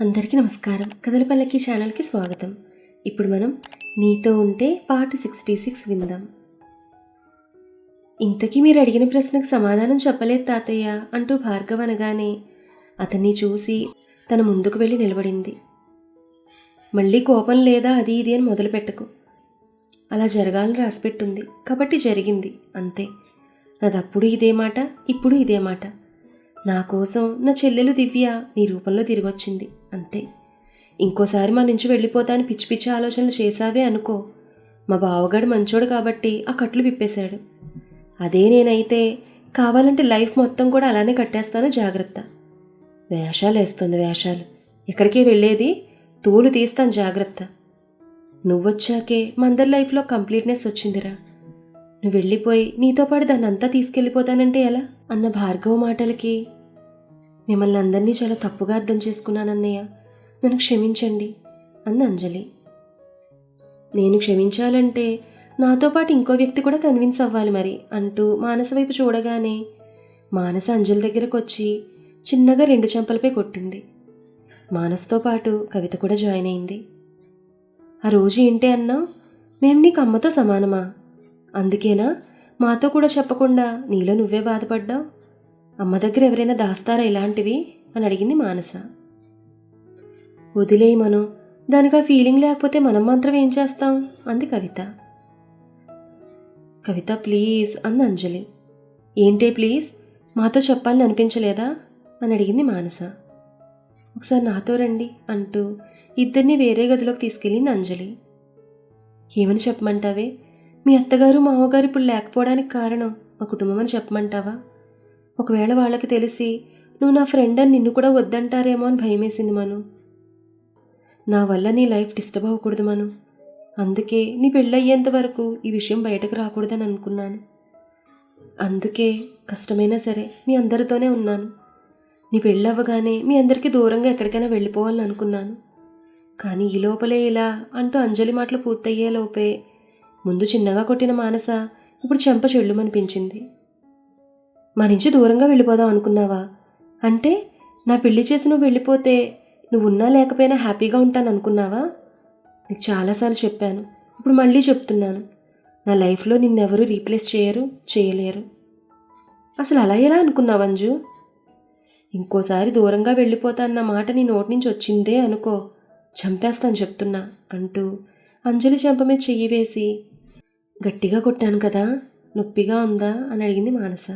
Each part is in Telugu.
అందరికీ నమస్కారం. కథలపల్లకి ఛానల్కి స్వాగతం. ఇప్పుడు మనం నీతో ఉంటే పార్ట్ సిక్స్టీ సిక్స్ విందాం. ఇంతకీ మీరు అడిగిన ప్రశ్నకు సమాధానం చెప్పలేదు తాతయ్య అంటూ భార్గవ్ అనగానే అతన్ని చూసి తన ముందుకు వెళ్ళి నిలబడింది. మళ్ళీ కోపం లేదా అది ఇది అని మొదలుపెట్టకు అలా జరగాలని రాసిపెట్టుంది కాబట్టి జరిగింది. అంతే. నాదప్పుడు ఇదే మాట ఇప్పుడు ఇదే మాట. నా కోసం నా చెల్లెలు దివ్య నీ రూపంలో తిరిగొచ్చింది. అంతే. ఇంకోసారి మా నుంచి వెళ్ళిపోతాను పిచ్చి పిచ్చి ఆలోచనలు చేశావే అనుకో. మా బావగాడు మంచోడు కాబట్టి ఆ కట్లు విప్పేశాడు. అదే నేనైతే కావాలంటే లైఫ్ మొత్తం కూడా అలానే కట్టేస్తాను జాగ్రత్త. వేషాలు వేస్తుంది వేషాలు. ఎక్కడికి వెళ్ళేది? తోలు తీస్తాను జాగ్రత్త. నువ్వొచ్చాకే మందర్ లైఫ్లో కంప్లీట్నెస్ వచ్చిందిరా. నువ్వు వెళ్ళిపోయి నీతో పాటు దాన్నంతా తీసుకెళ్ళిపోతానంటే ఎలా? అన్న భార్గవ మాటలకి మిమ్మల్ని అందరినీ చాలా తప్పుగా అర్థం చేసుకున్నానన్నయ్య. నన్ను క్షమించండి అంది అంజలి. నేను క్షమించాలంటే నాతో పాటు ఇంకో వ్యక్తి కూడా కన్విన్స్ అవ్వాలి మరి అంటూ మానస వైపు చూడగానే మానస అంజలి దగ్గరకు వచ్చి చిన్నగా రెండు చెంపలపై కొట్టింది. మానస్తో పాటు కవిత కూడా జాయిన్ అయింది. ఆ రోజు ఏంటి అన్నా? మేము నీకు అమ్మతో సమానమా? అందుకేనా? మాతో కూడా చెప్పకుండా నీలో నువ్వే బాధపడ్డావు? అమ్మ దగ్గర ఎవరైనా దాస్తారా ఇలాంటివి? అని అడిగింది మానస. వదిలేయి మనం దానికి ఆ ఫీలింగ్ లేకపోతే మనం మాత్రం ఏం చేస్తాం? అంది కవిత. కవిత ప్లీజ్ అంది అంజలి. ఏంటే ప్లీజ్ మాతో చెప్పాలని అనిపించలేదా? అని అడిగింది మానస. ఒకసారి నాతో రండి అంటూ ఇద్దరిని వేరే గదిలోకి తీసుకెళ్ళింది అంజలి. ఏమని చెప్పమంటావే? మీ అత్తగారు మామగారు ఇప్పుడు లేకపోవడానికి కారణం మా కుటుంబం అని చెప్పమంటావా? ఒకవేళ వాళ్ళకి తెలిసి నువ్వు నా ఫ్రెండ్ అని నిన్ను కూడా వద్దంటారేమో అని భయమేసింది మను. నా వల్ల నీ లైఫ్ డిస్టర్బ్ అవ్వకూడదు మను. అందుకే నీ పెళ్ళయ్యేంత వరకు ఈ విషయం బయటకు రాకూడదని అనుకున్నాను. అందుకే కష్టమైనా సరే మీ అందరితోనే ఉన్నాను. నీ పెళ్ళవ్వగానే మీ అందరికీ దూరంగా ఎక్కడికైనా వెళ్ళిపోవాలని అనుకున్నాను. కానీ ఈ లోపలే ఇలా అంటూ అంజలి మాటలు పూర్తయ్యే లోపే ముందు చిన్నగా కొట్టిన మానస ఇప్పుడు చెంప చెల్లుమనిపించింది. మా నుంచి దూరంగా వెళ్ళిపోదాం అనుకున్నావా? అంటే నా పెళ్ళి చేసి నువ్వు వెళ్ళిపోతే నువ్వు ఉన్నా లేకపోయినా హ్యాపీగా ఉంటాను అనుకున్నావా? నీకు చాలాసార్లు చెప్పాను. ఇప్పుడు మళ్ళీ చెప్తున్నాను. నా లైఫ్లో నిన్నెవరూ రీప్లేస్ చేయరు చేయలేరు. అసలు అలా ఎలా అనుకున్నావు అంజు? ఇంకోసారి దూరంగా వెళ్ళిపోతాన్న మాట నీ నోటి నుంచి వచ్చిందే అనుకో చంపేస్తాను చెప్తున్నా అంటూ అంజలి చెంప మీద చెయ్యి వేసి గట్టిగా కొట్టాను కదా నొప్పిగా ఉందా? అని అడిగింది మానస.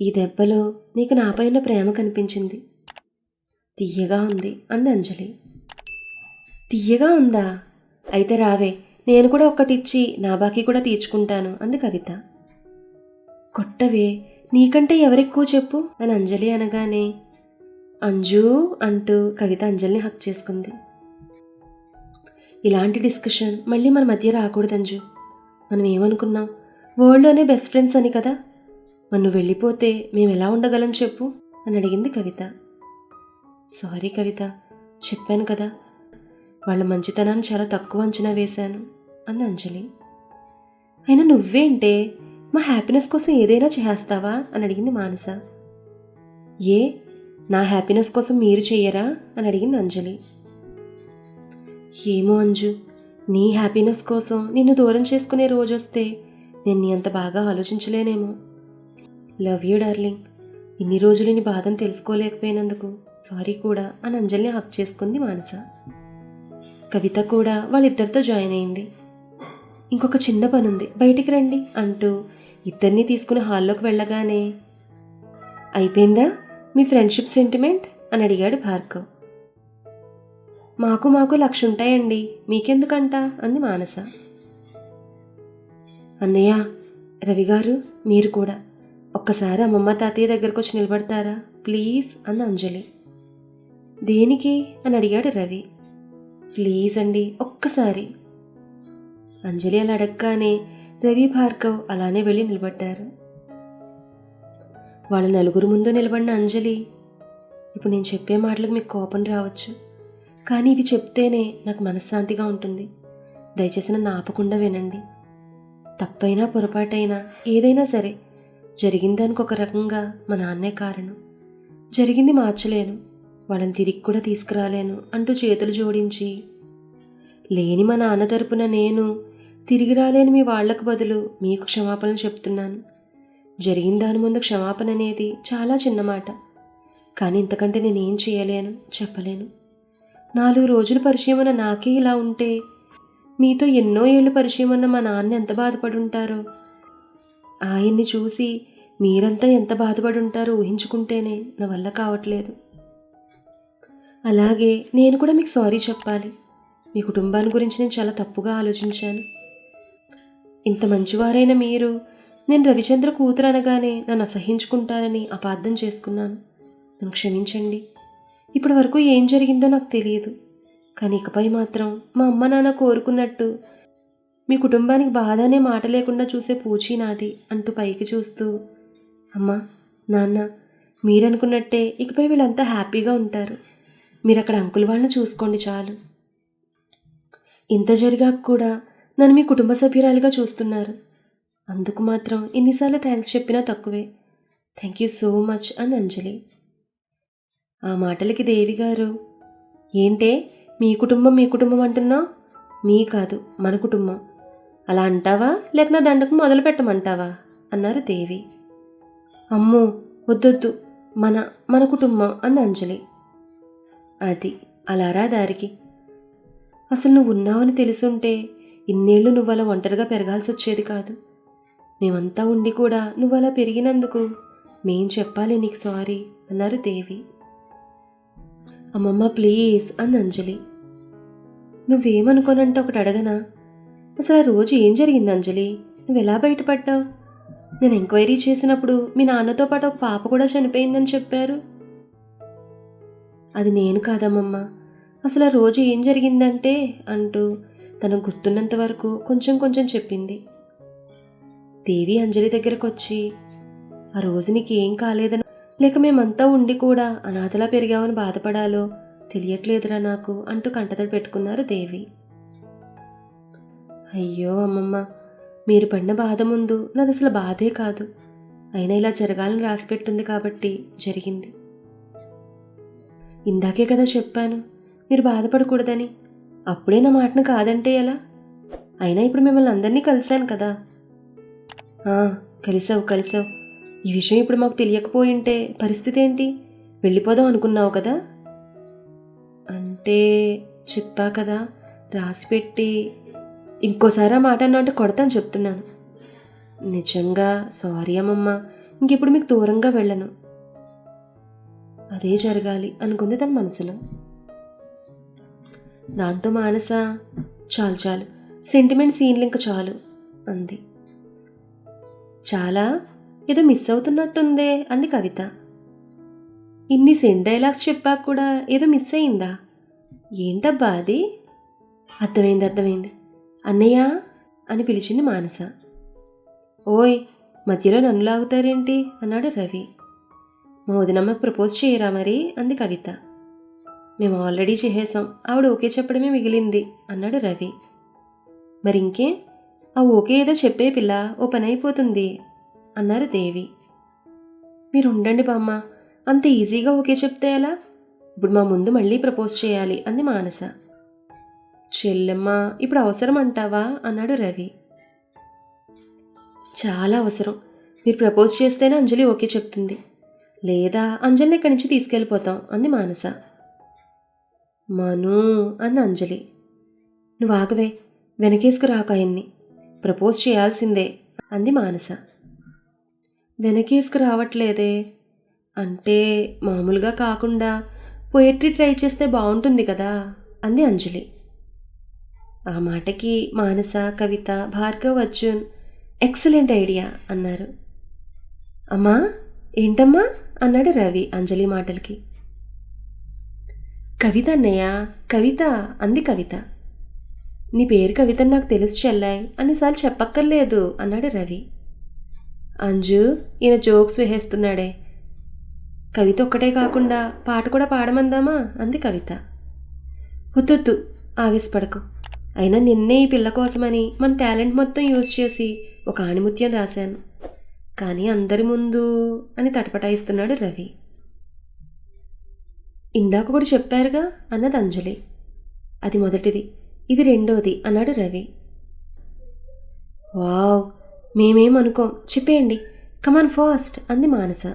ఈ దెబ్బలో నీకు నాపై ఉన్న ప్రేమ కనిపించింది. తీయగా ఉంది అంది అంజలి. తీయగా ఉందా? అయితే రావే నేను కూడా ఒక్కటిచ్చి నా బాకీ కూడా తీర్చుకుంటాను అంది కవిత. కొట్టవే నీకంటే ఎవరెక్కువ చెప్పు అని అంజలి అనగానే అంజు అంటూ కవిత అంజలిని హక్ చేసుకుంది. ఇలాంటి డిస్కషన్ మళ్ళీ మన మధ్య రాకూడదు అంజు మనం ఏమనుకున్నాం వరల్డ్లోనే బెస్ట్ ఫ్రెండ్స్ అని కదా? నన్ను వెళ్ళిపోతే మేము ఎలా ఉండగలం చెప్పు? అని అడిగింది కవిత. సారీ కవిత చెప్పాను కదా. వాళ్ళ మంచితనాన్ని చాలా తక్కువ అంచనా వేశాను అంది అంజలి. అయినా నువ్వేంటే మా హ్యాపీనెస్ కోసం ఏదైనా చేస్తావా? అని అడిగింది మానస. ఏ? నా హ్యాపీనెస్ కోసం మీరు చెయ్యరా అని అడిగింది అంజలి. ఏమో అంజు నీ హ్యాపీనెస్ కోసం నిన్ను దూరం చేసుకునే రోజు వస్తే నేను నీ అంత బాగా ఆలోచించలేనేమో. Love you darling. ఇన్ని రోజులు నీ బాధను తెలుసుకోలేకపోయినందుకు సారీ కూడా అని అంజలిని హక్ చేసుకుంది మానస. కవిత కూడా వాళ్ళిద్దరితో జాయిన్ అయింది. ఇంకొక చిన్న పని ఉంది బయటికి రండి అంటూ ఇద్దరిని తీసుకుని హాల్లోకి వెళ్ళగానే అయిపోయిందా మీ ఫ్రెండ్షిప్ సెంటిమెంట్? అని అడిగాడు భార్గవ్. మాకు మాకు లక్ష ఉంటాయండి. మీకెందుకంట? అంది మానస. అన్నయ్య రవి గారు మీరు కూడా. ఒక్కసారి అమ్మమ్మ తాతయ్య దగ్గరకు వచ్చి నిలబడతారా? ప్లీజ్ అంది అంజలి. దేనికి? అని అడిగాడు రవి. ప్లీజ్ అండి ఒక్కసారి. అంజలి అలా అడగగానే రవి భార్గవ్ అలానే వెళ్ళి నిలబడ్డారు. వాళ్ళ నలుగురు ముందు నిలబడిన అంజలి ఇప్పుడు నేను చెప్పే మాటలకు మీకు కోపం రావచ్చు కానీ ఇవి చెప్తేనే నాకు మనశ్శాంతిగా ఉంటుంది. దయచేసి నన్ను ఆపకుండా వినండి. తప్పైనా పొరపాటైనా ఏదైనా సరే జరిగిందానికి ఒక రకంగా మా నాన్నే కారణం. జరిగింది మార్చలేను. వాళ్ళని తిరిగి కూడా తీసుకురాలేను అంటూ చేతులు జోడించి లేని మా నాన్న తరపున నేను తిరిగి రాలేని మీ వాళ్ళకు బదులు మీకు క్షమాపణలు చెప్తున్నాను. జరిగిన దాని ముందు క్షమాపణ అనేది చాలా చిన్న మాట. కానీ ఇంతకంటే నేనేం చేయలేను చెప్పలేను. నాలుగు రోజులు పరిచయం ఉన్న నాకే ఇలా ఉంటే మీతో ఎన్నో ఏళ్ళు పరిచయం ఉన్న మా నాన్న ఎంత బాధపడుంటారో ఆయన్ని చూసి మీరంతా ఎంత బాధపడి ఉంటారో ఊహించుకుంటేనే నా వల్ల కావట్లేదు. అలాగే నేను కూడా మీకు సారీ చెప్పాలి. మీ కుటుంబాన్ని గురించి నేను చాలా తప్పుగా ఆలోచించాను. ఇంత మంచివారైన మీరు నేను రవిచంద్ర కూతురు అనగానే నన్ను అసహించుకుంటానని అపార్థం చేసుకున్నాను. నన్ను క్షమించండి. ఇప్పటి వరకు ఏం జరిగిందో నాకు తెలియదు. కానీ ఇకపై మాత్రం మా అమ్మ నాన్న కోరుకున్నట్టు మీ కుటుంబానికి బాధ అనే మాట లేకుండా చూసే పూచి నాది అంటూ పైకి చూస్తూ అమ్మా నాన్న మీరనుకున్నట్టే ఇకపై వీళ్ళంతా హ్యాపీగా ఉంటారు. మీరు అక్కడ అంకుల్ వాళ్ళని చూసుకోండి చాలు. ఇంత జరిగాక కూడా నన్ను మీ కుటుంబ సభ్యురాలిగా చూస్తున్నారు. అందుకు మాత్రం ఎన్నిసార్లు థ్యాంక్స్ చెప్పినా తక్కువే. థ్యాంక్ యూ సో మచ్ అని అంజలి. ఆ మాటలకి దేవి గారు ఏంటే మీ కుటుంబం మీ కుటుంబం అంటున్నావు? మీ కాదు మన కుటుంబం. అలా అంటావా? లేక నా దండకు మొదలు పెట్టమంటావా? అన్నారు దేవి. అమ్మో వద్దొద్దు. మన మన కుటుంబం అంది అంజలి. అది అలారా దారికి. అసలు నువ్వు ఉన్నావని తెలుసుంటే ఇన్నేళ్ళు నువ్వు అలా ఒంటరిగా పెరగాల్సి వచ్చేది కాదు. మేమంతా ఉండి కూడా నువ్వు అలా పెరిగినందుకు మేం చెప్పాలి నీకు సారీ అన్నారు దేవి. అమ్మమ్మ ప్లీజ్ అంది అంజలి. నువ్వేమనుకోనంటే ఒకటి అడగనా? అసలు ఆ రోజు ఏం జరిగింది అంజలి? నువ్వు ఎలా బయటపడ్డావు? నేను ఎంక్వైరీ చేసినప్పుడు మీ నాన్నతో పాటు ఒక పాప కూడా చనిపోయిందని చెప్పారు. అది నేను కాదమ్మమ్మ. అసలు ఆ రోజు ఏం జరిగిందంటే అంటూ తనకు గుర్తున్నంత వరకు కొంచెం కొంచెం చెప్పింది. దేవి అంజలి దగ్గరకు వచ్చి ఆ రోజు నీకేం కాలేదని లేక మేమంతా ఉండి కూడా అనాథలా పెరిగామని బాధపడాలో తెలియట్లేదురా నాకు అంటూ కంటతడి పెట్టుకున్నారు దేవి. అయ్యో అమ్మమ్మ మీరు పడిన బాధ ముందు నాది అసలు బాధే కాదు. అయినా ఇలా జరగాలని రాసిపెట్టుంది కాబట్టి జరిగింది. ఇందాకే కదా చెప్పాను మీరు బాధపడకూడదని. అప్పుడే నా మాటను కాదంటే ఎలా? అయినా ఇప్పుడు మిమ్మల్ని అందరినీ కలిశాను కదా. కలిసావు కలిసావు ఈ విషయం ఇప్పుడు మాకు తెలియకపోయింటే పరిస్థితి ఏంటి? వెళ్ళిపోదాం అనుకున్నావు కదా? అంటే చెప్పా కదా రాసిపెట్టి ఇంకోసారి ఆ మాట అన్నట్టు కొడతాను చెప్తున్నాను. నిజంగా సారీ అమ్మమ్మ. ఇంకెప్పుడు మీకు దూరంగా వెళ్ళను. అదే జరగాలి అనుకుంది తన మనసులో. దాంతో మానస చాలు చాలు. సెంటిమెంట్ సీన్లు ఇంకా చాలు అంది. చాలా? ఏదో మిస్ అవుతున్నట్టుందే అంది కవిత. ఇన్ని సెంట్ డైలాగ్స్ చెప్పాక కూడా ఏదో మిస్ అయిందా? ఏంటబ్బా అది? అర్థమైంది అర్థమైంది. అన్నయ్య అని పిలిచింది మానస. ఓయ్ మధ్యలో నన్ను లాగుతారేంటి? అన్నాడు రవి. మా వదినమ్మకు ప్రపోజ్ చేయరా మరి? అంది కవిత. మేము ఆల్రెడీ చేసేసాం ఆవిడ ఓకే చెప్పడమే మిగిలింది అన్నాడు రవి. మరి ఇంకే ఆ ఓకే ఏదో చెప్పే పిల్ల ఓ పని అయిపోతుంది అన్నారు దేవి. మీరు ఉండండి బామ్మ అంత ఈజీగా ఓకే చెప్తే ఎలా? ఇప్పుడు మా ముందు మళ్ళీ ప్రపోజ్ చేయాలి అంది మానస. చెల్లెమ్మ ఇప్పుడు అవసరం అంటావా? అన్నాడు రవి. చాలా అవసరం. మీరు ప్రపోజ్ చేస్తేనే అంజలి ఓకే చెప్తుంది. లేదా అంజలిని ఇక్కడి నుంచి తీసుకెళ్ళిపోతాం అంది మానస. మను అంది అంజలి. నువ్వు ఆగవే వెనకేసుకు రాక ఆయన్ని. ప్రపోజ్ చేయాల్సిందే అంది మానస. వెనకేసుకు రావట్లేదే? అంటే మామూలుగా కాకుండా పోయట్రీ ట్రై చేస్తే బాగుంటుంది కదా అంది అంజలి. ఆ మాటకి మానస కవిత భార్గవ్ అర్జున్ ఎక్సలెంట్ ఐడియా అన్నారు. అమ్మా ఏంటమ్మా? అన్నాడు రవి అంజలి మాటలకి. కవిత అన్నయ్య కవిత అంది కవిత. నీ పేరు కవిత నాకు తెలుసు చెల్లాయి అన్నిసార్లు చెప్పక్కర్లేదు అన్నాడు రవి. అంజు ఈయన జోక్స్ వేసేస్తున్నాడే. కవిత ఒక్కటే కాకుండా పాట కూడా పాడమందామా? అంది కవిత. హుతుత్తు ఆవేశపడకు. అయినా నిన్నే ఈ పిల్ల కోసమని మన టాలెంట్ మొత్తం యూజ్ చేసి ఒక ఆణిముత్యం రాశాను. కానీ అందరి ముందు అని తటపటాయిస్తున్నాడు రవి. ఇందాక కూడా చెప్పారుగా అన్నది అంజలి. అది మొదటిది ఇది రెండోది అన్నాడు రవి. వావ్ మేమేం అనుకోం చెప్పేయండి కమాన్ ఫాస్ట్ అంది మానస.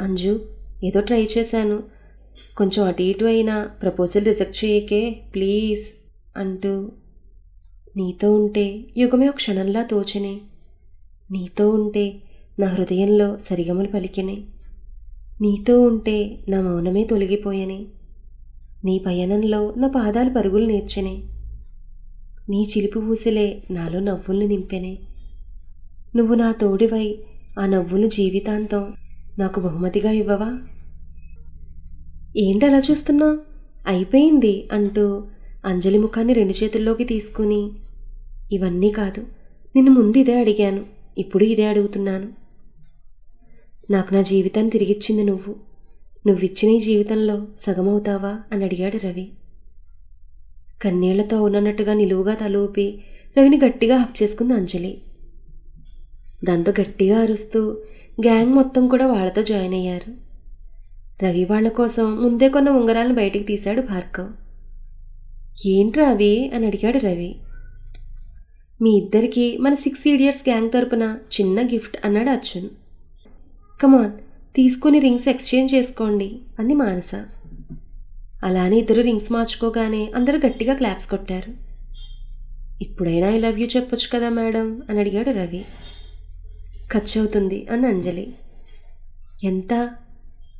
అంజు ఏదో ట్రై చేశాను. కొంచెం అటు ఇటు అయినా ప్రపోజల్ రిజెక్ట్ చేయకే ప్లీజ్ అంటూ నీతో ఉంటే యుగమే ఒక క్షణంలా తోచనే. నీతో ఉంటే నా హృదయంలో సరిగమలు పలికినే. నీతో ఉంటే నా మౌనమే తొలగిపోయనే. నీ పయనంలో నా పాదాలు పరుగులు నేర్చనే. నీ చిలిపి ఊసిలే నాలో నవ్వుల్ని నింపెనే. నువ్వు నా తోడివై ఆ నవ్వులు జీవితాంతం నాకు బహుమతిగా ఇవ్వవా? ఏంటి చూస్తున్నా? అయిపోయింది అంటూ అంజలి ముఖాన్ని రెండు చేతుల్లోకి తీసుకుని ఇవన్నీ కాదు నిన్ను ముందు ఇదే అడిగాను ఇప్పుడు ఇదే అడుగుతున్నాను. నాకు నా జీవితాన్ని తిరిగిచ్చింది నువ్వు. నువ్విచ్చిన ఈ జీవితంలో సగమవుతావా? అని అడిగాడు రవి. కన్నీళ్ళతో ఉన్నట్టుగా నిలువుగా తలూపి రవిని గట్టిగా హక్ చేసుకుంది అంజలి. దాంతో గట్టిగా అరుస్తూ గ్యాంగ్ మొత్తం కూడా వాళ్ళతో జాయిన్ అయ్యారు. రవి వాళ్ళ కోసం ముందే కొన్న ఉంగరాలను బయటికి తీశాడు భార్గవ్. ఏంట్రా అవి అని అడిగాడు రవి. మీ ఇద్దరికీ మన సిక్స్ ఇడియట్స్ గ్యాంగ్ తరపున చిన్న గిఫ్ట్ అన్నాడు అర్జున్. కమాన్ తీసుకుని రింగ్స్ ఎక్స్చేంజ్ చేసుకోండి అంది మానస. అలానే ఇద్దరు రింగ్స్ మార్చుకోగానే అందరూ గట్టిగా క్లాప్స్ కొట్టారు. ఇప్పుడైనా ఐ లవ్ యూ చెప్పొచ్చు కదా మేడం అని అడిగాడు రవి. ఖర్చు అవుతుంది అంది అంజలి. ఎంత?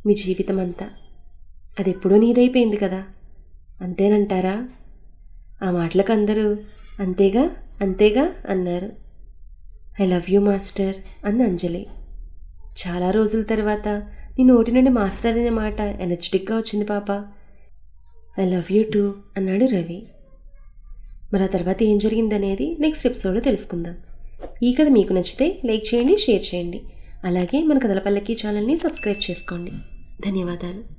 మీ జీవితం అంతా అది ఎప్పుడో నీదైపోయింది కదా. అంతేనంటారా? ఆ మాటలకు అందరూ అంతేగా అంతేగా అన్నారు. ఐ లవ్ యూ మాస్టర్ అంది అంజలి. చాలా రోజుల తర్వాత నీ నోటి నుండి మాస్టర్ అనే మాట ఎనర్జెటిక్గా వచ్చింది పాప. ఐ లవ్ యూ టూ అన్నాడు రవి. మరి ఆ తర్వాత ఏం జరిగిందనేది నెక్స్ట్ ఎపిసోడ్లో తెలుసుకుందాం. ఈ కథ మీకు నచ్చితే లైక్ చేయండి షేర్ చేయండి. అలాగే మన కథల పల్లకి ఛానల్ని సబ్స్క్రైబ్ చేసుకోండి. ధన్యవాదాలు.